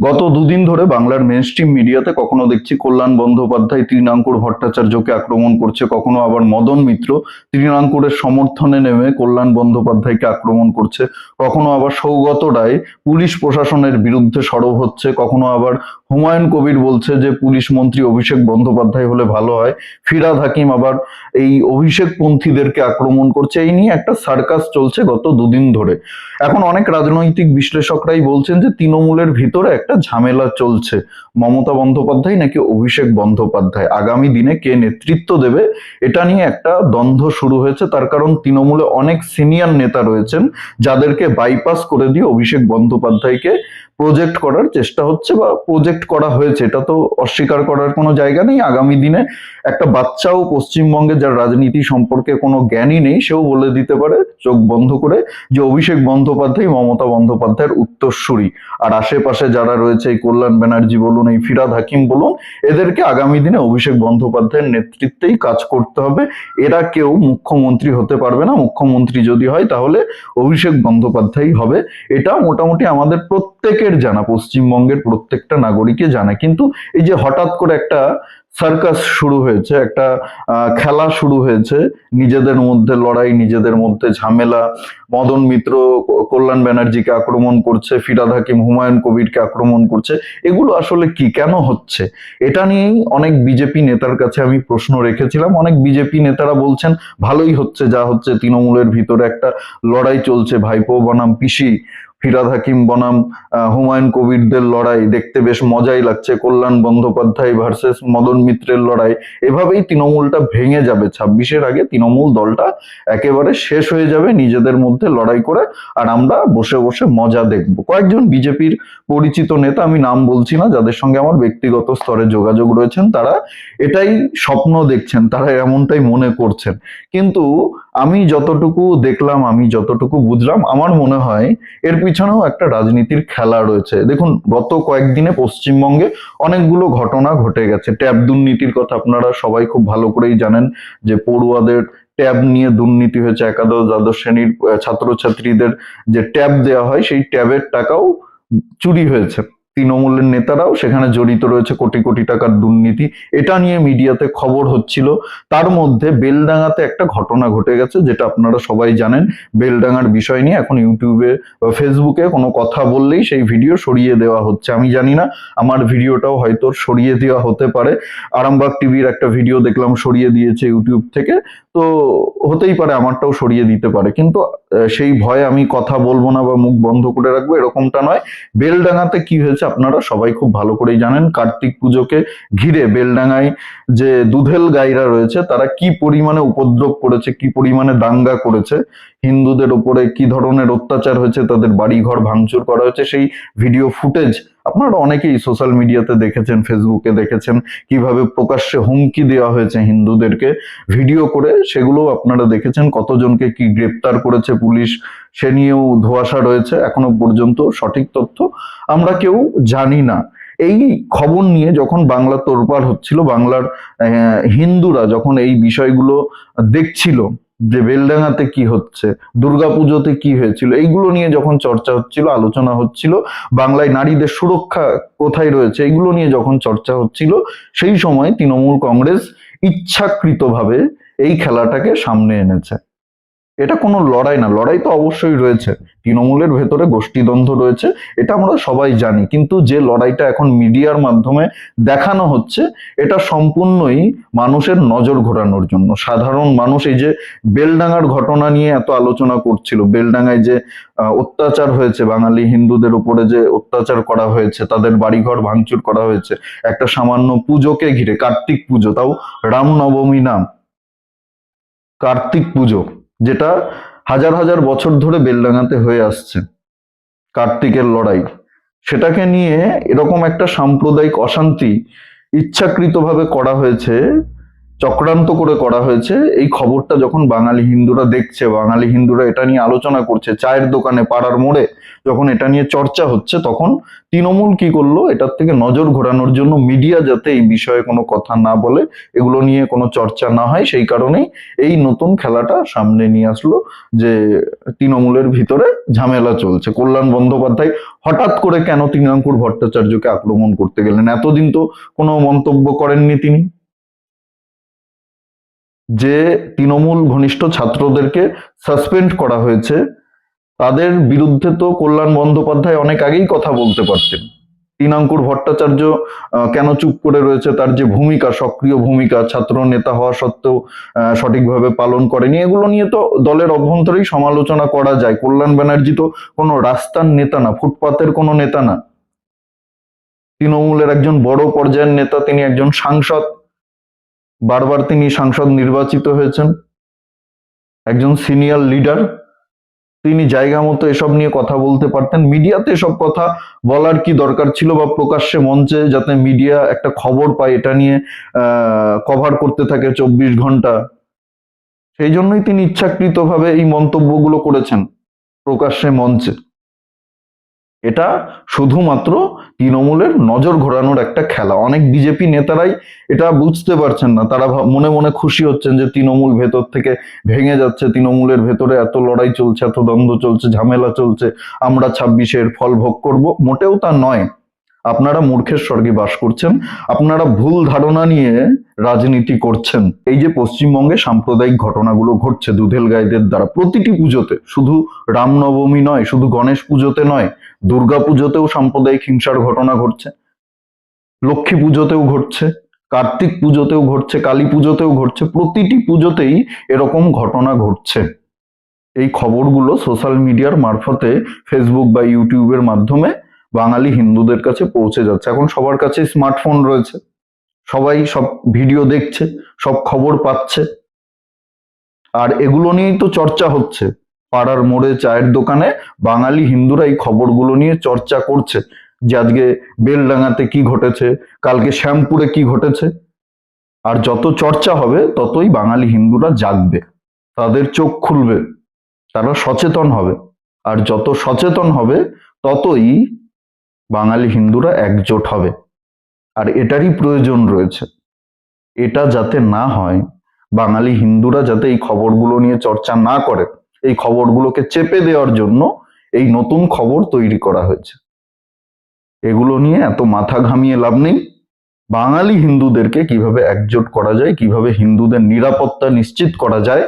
গত দুদিন ধরে বাংলার মেন স্ট্রিম মিডিয়াতে কখনো দেখছি কল্যাণ বন্দ্যোপাধ্যায় তৃণাঙ্কুর ভট্টাচার্যকে আক্রমণ করছে, কখনো আবার মদন মিত্র তৃণাঙ্কুরের সমর্থনে নেমে কল্যাণ বন্দ্যোপাধ্যায়কে আক্রমণ করছে, কখনো আবার সৌগত রায় পুলিশ প্রশাসনের বিরুদ্ধে সরব হচ্ছে, কখনো আবার হুমায়ুন কবির বলছে যে পুলিশ মন্ত্রী অভিষেক বন্দ্যোপাধ্যায় হলে ভালো হয়, ফিরাদ হাকিম আবার এই অভিষেক পন্থীদেরকে আক্রমণ করছে, এই নিয়ে একটা সার্কাস চলছে গত দুদিন ধরে। এখন অনেক রাজনৈতিক বিশ্লেষকরাই বলছেন যে তৃণমূলের ভিতরে একটা ঝামেলা চলছে। মমতা বন্দ্যোপাধ্যায় নাকি অভিষেক বন্দ্যোপাধ্যায়? আগামী দিনে কে নেতৃত্ব দেবে? এটা নিয়ে একটা দ্বন্দ্ব শুরু হয়েছে। তার কারণ তৃণমূলে অনেক সিনিয়র নেতা রয়েছেন, যাদেরকে বাইপাস করে দিয়ে অভিষেক বন্দ্যোপাধ্যায়কে প্রজেক্ট করার চেষ্টা হচ্ছে বা প্রজেক্ট করা হয়েছে, এটা তো অস্বীকার করার কোনো জায়গা নেই। আগামী দিনে একটা বাচ্চাও পশ্চিমবঙ্গে যার রাজনীতি সম্পর্কে কোনো জ্ঞানই নেই, সেও বলে দিতে পারে, চোখ বন্ধ করে যে অভিষেক বন্দ্যোপাধ্যায় মমতা বন্দ্যোপাধ্যায়ের উত্তরসূরি। আর আশেপাশে যারা রয়েছে, এই কল্যাণ ব্যানার্জি বলুন, এই ফিরাদ হাকিম বলুন, এদেরকে আগামী দিনে অভিষেক বন্দ্যোপাধ্যায়ের নেতৃত্বেই কাজ করতে হবে। এরা কেউ মুখ্যমন্ত্রী হতে পারবে না। মুখ্যমন্ত্রী যদি হয়, তাহলে অভিষেক বন্দ্যোপাধ্যায় হবে। এটা মোটামুটি আমাদের প্রত্যেকের জানা, পশ্চিমবঙ্গের প্রত্যেকটা নাগরিকে জানা। কিন্তু এই যে হঠাৎ করে একটা সার্কাস শুরু হয়েছে, একটা খেলা শুরু হয়েছে, নিজেদের মধ্যে লড়াই, নিজেদের মধ্যে ঝামেলা, মদন মিত্র কল্যাণ ব্যানার্জিকে আক্রমণ করছে, ফিরাদ হাকিম, হুমায়ুন কবিরকে আক্রমণ করছে, এগুলো আসলে কি, কেন হচ্ছে? এটা নিয়েই অনেক বিজেপি নেতার কাছে আমি প্রশ্ন রেখেছিলাম। অনেক বিজেপি নেতারা বলছেন, ভালোই হচ্ছে যা হচ্ছে, তৃণমূলের ভিতরে একটা লড়াই চলছে, ভাইপো বনাম পিসি ফিরাদ হাকিম বনাম হুমায়ুন কবিরদের লড়াই দেখতে বেশ মজাই লাগছে। কল্যাণ বন্দ্যোপাধ্যায় ভার্সেস মদন মিত্রের লড়াই। এভাবেই তৃণমূলটা ভেঙে যাবে। ছাব্বিশের আগে তৃণমূল দলটা একেবারে শেষ হয়ে যাবে নিজেদের মধ্যে লড়াই করে। আর আমরা বসে বসে মজা দেখব। কয়েকজন বিজেপির পরিচিত নেতা, আমি নাম বলছি না, যাদের সঙ্গে আমার ব্যক্তিগত স্তরে যোগাযোগ রয়েছেন, তারা এটাই স্বপ্ন দেখছেন, তারা এমনটাই মনে করছেন। কিন্তু আমি যতটুকু দেখলাম, আমি যতটুকু বুঝলাম, আমার মনে হয় এর পিছনেও একটা রাজনীতির খেলা রয়েছে। দেখুন, গত কয়েকদিনে পশ্চিমবঙ্গে অনেকগুলো ঘটনা ঘটে গেছে। ট্যাব দুর্নীতির কথা আপনারা সবাই খুব ভালো করেই জানেন যে পড়ুয়াদের ট্যাব নিয়ে দুর্নীতি হয়েছে, একাদশ, দ্বাদশ শ্রেণির ছাত্রছাত্রীদের যে ট্যাব দেওয়া হয়, সেই ট্যাবের টাকাও চুরি হয়েছে। তৃণমূলের নেতারাও সেখানে জড়িত রয়েছে কোটি কোটি টাকার দুর্নীতি। এটা নিয়ে মিডিয়াতে খবর হচ্ছিল। তার মধ্যে বেলডাঙ্গাতে একটা ঘটনা ঘটে গেছে, যেটা আপনারা সবাই জানেন। বেলডাঙ্গার বিষয় নিয়ে এখন ইউটিউবে ফেসবুকে কোনো কথা বললেই সেই ভিডিও সরিয়ে দেওয়া হচ্ছে। আমি জানি না, আমার ভিডিওটাও হয়তো সরিয়ে দেওয়া হতে পারে। আরামবাগ টিভির একটা ভিডিও দেখলাম, সরিয়ে দিয়েছে ইউটিউব থেকে। তো হতেই পারে, আমারটাও সরিয়ে দিতে পারে। কিন্তু সেই ভয়ে আমি কথা বলব না বা মুখ বন্ধ করে রাখব, এরকমটা নয়। বেলডাঙ্গাতে কি হয়েছে আপনারা সবাই খুব ভালো করেই জানেন, কার্তিক পুজোকে ঘিরে বেলডাঙ্গায় যে দুধেল গাইরা রয়েছে, তারা কি পরিমাণে উপদ্রব করেছে, কি পরিমাণে দাঙ্গা করেছে, হিন্দুদের ওপরে কি ধরনের অত্যাচার হয়েছে, তাদের বাড়ি ঘর ভাঙচুর করা হয়েছে, সেই ভিডিও ফুটেজ আপনারা অনেকেই সোশ্যাল মিডিয়াতে দেখেছেন ফেসবুকে দেখেছেন, কীভাবে প্রকাশ্যে হুমকি দেওয়া হয়েছে হিন্দুদেরকে। ভিডিও করে সেগুলো আপনারা দেখেছেন, কতজনকে কি গ্রেপ্তার করেছে পুলিশ, সে নিয়েও ধোঁয়াশা রয়েছে এখনও পর্যন্ত, সঠিক তথ্য আমরা কেউ জানি না। এই খবর নিয়ে যখন বাংলা তোলপাড় হচ্ছিল, বাংলার হিন্দুরা যখন এই বিষয়গুলো দেখছিল যে বেলডাঙাতে কি হচ্ছে, দুর্গাপুজোতে কি হয়েছিল, এইগুলো নিয়ে যখন চর্চা হচ্ছিল, আলোচনা হচ্ছিল, বাংলায় নারীদের সুরক্ষা কোথায় রয়েছে, এগুলো নিয়ে যখন চর্চা হচ্ছিল, সেই সময় তৃণমূল কংগ্রেস ইচ্ছাকৃতভাবে এই খেলাটাকে সামনে এনেছে। এটা কোনো লড়াই না, লড়াই তো অবশ্যই রয়েছে। তৃণমূলের ভেতরে গোষ্ঠীদ্বন্দ্ব রয়েছে, এটা আমরা সবাই জানি। কিন্তু যে লড়াইটা এখন মিডিয়ার মাধ্যমে দেখানো হচ্ছে, এটা সম্পূর্ণই মানুষের নজর ঘোরানোর জন্য। সাধারণ মানুষ এই যে বেলডাঙ্গার ঘটনা নিয়ে এত আলোচনা করছিল, বেলডাঙ্গায় যে অত্যাচার হয়েছে, বাঙালি হিন্দুদের উপরে যে অত্যাচার করা হয়েছে, তাদের বাড়িঘর ভাঙচুর করা হয়েছে, একটা সামান্য পুজোকে ঘিরে, কার্তিক পুজো, তাও রামনবমী নাম। কার্তিক পুজো। যেটা হাজার হাজার বছর ধরে বেলডাঙাতে হয়ে আসছে, কার্তিকের লড়াই। সেটাকে নিয়ে এরকম একটা সাম্প্রদায়িক অশান্তি ইচ্ছাকৃতভাবে করা হয়েছে চক্রান্ত করে করা হয়েছে। এই খবরটা যখন বাঙালি হিন্দুরা দেখছে, বাঙালি হিন্দুরা এটা নিয়ে আলোচনা করছে, চায়ের দোকানে পাড়ার মোড়ে যখন এটা নিয়ে চর্চা হচ্ছে, তখন তৃণমূল কি করল? এটার থেকে নজর ঘোরানোর জন্য মিডিয়া যাতে এই বিষয়ে কোনো কথা না বলে, এগুলো নিয়ে কোনো চর্চা না হয়, সেই কারণেই এই নতুন খেলাটা সামনে নিয়ে আসলো যে তৃণমূলের ভিতরে ঝামেলা চলছে। কল্যাণ বন্দ্যোপাধ্যায় হঠাৎ করে কেন তৃণাঙ্কুর ভট্টাচার্যকে আক্রমণ করতে গেলেন? এতদিন তো কোনো মন্তব্য করেননি তিনি। যে তৃণমূল ঘনিষ্ঠ ছাত্রদেরকে সাসপেন্ড করা হয়েছে, তাদের বিরুদ্ধে তো কল্যাণ বন্দ্যোপাধ্যায় অনেক আগেই কথা বলতে পারতেন। তিনাঙ্কুর ভট্টাচার্য কেন চুপ করে রয়েছে, তার যে ভূমিকা, সক্রিয় ভূমিকা, ছাত্র নেতা হওয়া সত্ত্বেও সঠিকভাবে পালন করেনি, এগুলো নিয়ে তো দলের অভ্যন্তরেই সমালোচনা করা যায়। কল্যাণ ব্যানার্জি তো কোনো রাস্তার নেতা না, ফুটপাতের কোনো নেতা না। তৃণমূলের একজন বড় পর্যায়ের নেতা, তিনি একজন সাংসদ। বারবার তিনি সাংসদ নির্বাচিত হয়েছেন। একজন সিনিয়র লিডার। তিনি জায়গা মতো এসব নিয়ে কথা বলতে পারতেন। মিডিয়াতে এসব কথা বলার কি দরকার ছিল বা প্রকাশ্যে মঞ্চে যাতে মিডিয়া একটা খবর পায়, এটা নিয়ে কভার করতে থাকে চব্বিশ ঘণ্টা? সেই জন্যই তিনি ইচ্ছাকৃতভাবে এই মন্তব্যগুলো করেছেন প্রকাশ্যে মঞ্চে। এটা শুধুমাত্র তৃণমূলের নজর ঘোরানোর একটা খেলা। অনেক বিজেপি নেতারাই এটা বুঝতে পারছেন না। তারা মনে মনে খুশি হচ্ছেন যে তৃণমূল ভেতর থেকে ভেঙে যাচ্ছে। তৃণমূলের ভেতরে এত লড়াই চলছে, এত দ্বন্দ্ব চলছে, ঝামেলা চলছে। আমরা ছাব্বিশের ফল ভোগ করব। মোটেও তা নয়। আপনারা মূর্খের স্বর্গে বাস করছেন। আপনারা ভুল ধারণা নিয়ে রাজনীতি করছেন। এই যে পশ্চিমবঙ্গে সাম্প্রদায়িক ঘটনাগুলো ঘটছে দুধেল গাইদের দ্বারা, প্রতিটি পুজোতে শুধু রামনবমী নয়, শুধু গণেশ পুজোতে নয় দুর্গা পুজোতেও সাম্প্রদায়িক হিংসার ঘটনা ঘটছে, লক্ষ্মী পুজোতেও ঘটছে, কার্তিক পুজোতেও ঘটছে, কালী পুজোতেও ঘটছে, প্রতিটি পুজোতেই এরকম ঘটনা ঘটছে। এই খবরগুলো সোশ্যাল মিডিয়ার মারফতে ফেসবুক বা ইউটিউবের মাধ্যমে বাঙালি হিন্দুদের কাছে পৌঁছে যাচ্ছে। এখন সবার কাছে স্মার্টফোন রয়েছে, সবাই সব ভিডিও দেখছে, সব খবর পাচ্ছে। আর এগুলো নিয়েই তো চর্চা হচ্ছে। পাড়ার মোড়ে চায়ের দোকানে বাঙালি হিন্দুরা এই খবরগুলো নিয়ে চর্চা করছে যে আজকে বেলডাঙাতে কি ঘটেছে, কালকে শ্যামপুরে কি ঘটেছে। আর যত চর্চা হবে, ততই বাঙালি হিন্দুরা জাগবে, তাদের চোখ খুলবে, তারা সচেতন হবে। আর যত সচেতন হবে, ততই বাঙালি হিন্দুরা একজোট হবে। আর এটারই প্রয়োজন রয়েছে। এটা যাতে না হয়, বাঙালি হিন্দুরা যাতে এই খবরগুলো নিয়ে চর্চা না করে। এই খবরগুলোকে চেপে দেওয়ার জন্য এই নতুন খবর তৈরি করা হয়েছে। এগুলো নিয়ে এত মাথা ঘামিয়ে লাভ নেই। বাঙালি হিন্দুদেরকে কীভাবে একজোট করা যায়, কীভাবে হিন্দুদের নিরাপত্তা নিশ্চিত করা যায়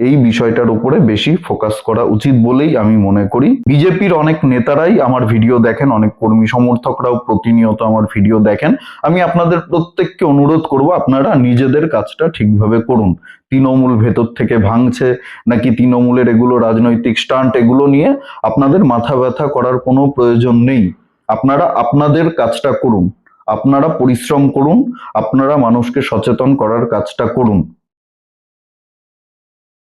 এই বিষয়টার উপরে বেশি ফোকাস করা উচিত বলেই আমি মনে করি। বিজেপির অনেক নেতারাই আমার ভিডিও দেখেন, অনেক কর্মী সমর্থকরাও প্রতিনিয়ত আমার ভিডিও দেখেন। আমি আপনাদের প্রত্যেককে অনুরোধ করব, আপনারা নিজেদের কাজটা ঠিকভাবে করুন। তৃণমূল ভেতর থেকে ভাঙছে, নাকি তৃণমূলের এগুলো রাজনৈতিক স্টান্ট এগুলো নিয়ে আপনাদের মাথা ব্যথা করার কোনো প্রয়োজন নেই। আপনারা আপনাদের কাজটা করুন, আপনারা পরিশ্রম করুন, আপনারা মানুষকে সচেতন করার কাজটা করুন।